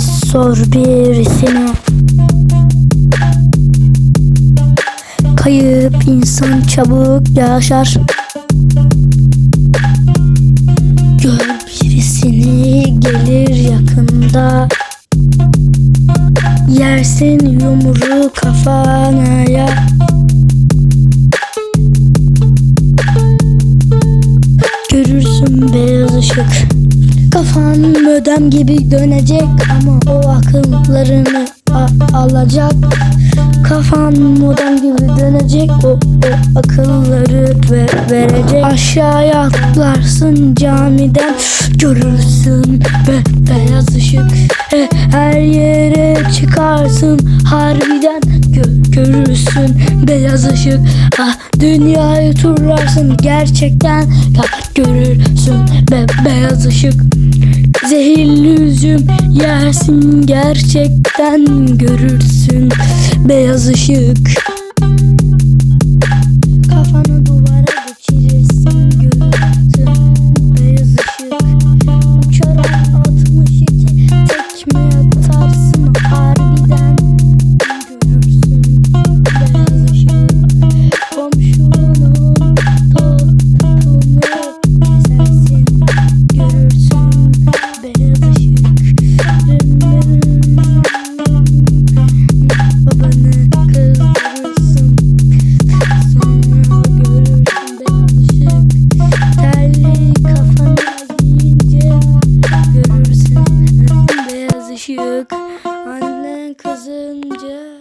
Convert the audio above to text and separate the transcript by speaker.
Speaker 1: sor birisine. Kayıp insan çabuk yaşar. Gör birisini gelir yakında. Yersin yumruğu kafana ya. Görürsün beyaz ışık Kafan mödem gibi dönecek ama o akıllarını alacak. Kafan modem gibi dönecek o, o akılları ve verecek. Aşağıya atlarsın camiden görürsün be beyaz ışık. E, Her yere çıkarsın harbiden gö- görürsün beyaz ışık. Ah dünyayı turlarsın gerçekten ya görürsün be beyaz ışık Zehirli üzüm yersin gerçekten görürsün. Beyaz ışık Annen kızınca